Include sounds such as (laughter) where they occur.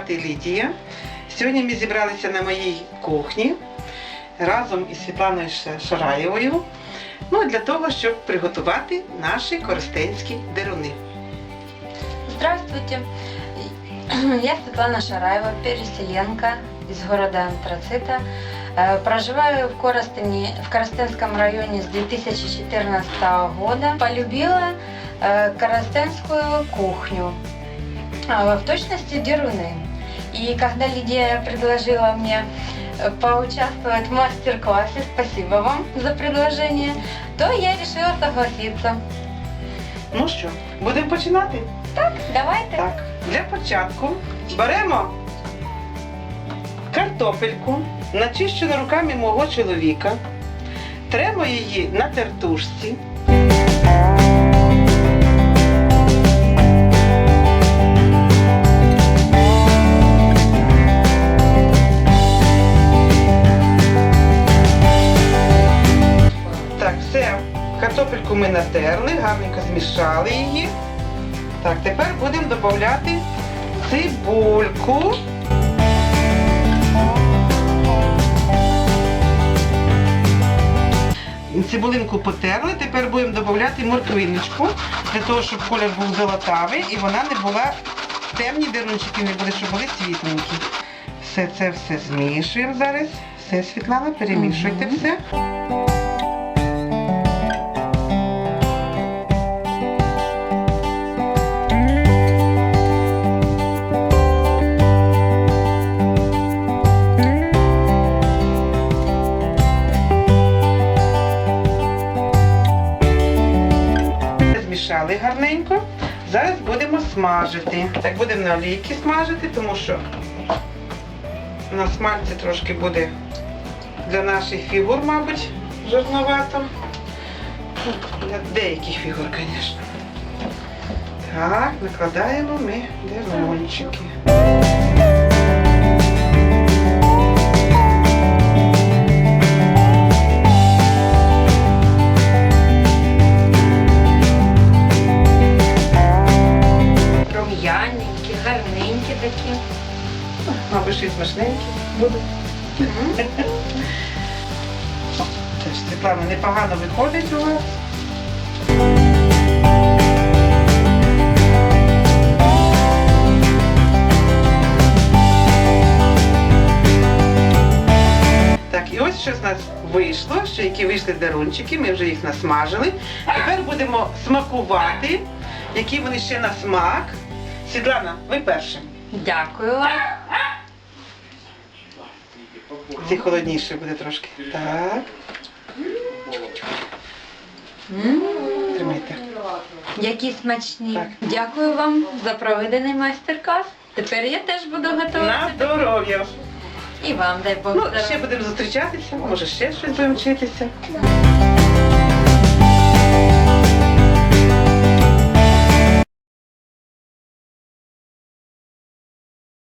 звати Лідія. Сьогодні ми зібралися на моїй кухні разом із Світланою Ша- Шараєвою. Ну, для того, щоб приготувати наші коростенські деруни. Здравствуйте. (clears throat) Я Светлана Шараева, переселенка из города Антрацита. Э, Проживаю в Коростене, в Коростенском районе с 2014 года. Полюбила э, коростенскую кухню, а, в точности деруны. И когда Лидия предложила мне э, поучаствовать в мастер-классе, спасибо вам за предложение, то я решила согласиться. Ну що, будемо починати? Так, Давайте. Так, для початку беремо картопельку, начищену руками мого чоловіка, тремо її на тертушці. Картопельку ми натерли, гарненько змішали її. Так, тепер будемо додати цибульку. Цибулинку потерли, тепер будемо додати морквиночку, для того, щоб колір був золотавий і вона не була, темні дерунчики не були, щоб були світленькі. Все це все змішуємо зараз. Все, Світлана, перемішуйте все. Змішали гарненько. Зараз будемо смажити. Так будемо на олійки смажити, тому що на смальці трошки буде для наших фігур, мабуть, жирновато. Для деяких фігур, звісно. Так, накладаємо ми дерончики. Такі. Мабуть, й смачненькі будуть. Теж Світлана непогано виходить у вас. І ось що з нас вийшло, що які вийшли дарунчики, ми вже їх насмажили. Тепер будемо смакувати, які вони ще на смак. Світлана, ви першим. Дякую вам. Ці холодніше буде трошки. Так, тримайте. Які смачні. Так. Дякую вам за проведений майстер-клас. Тепер я теж буду На здоров'я. І вам дай Бог Ну, здоров'я. ще будемо зустрічатися, може ще щось будемо вчитися.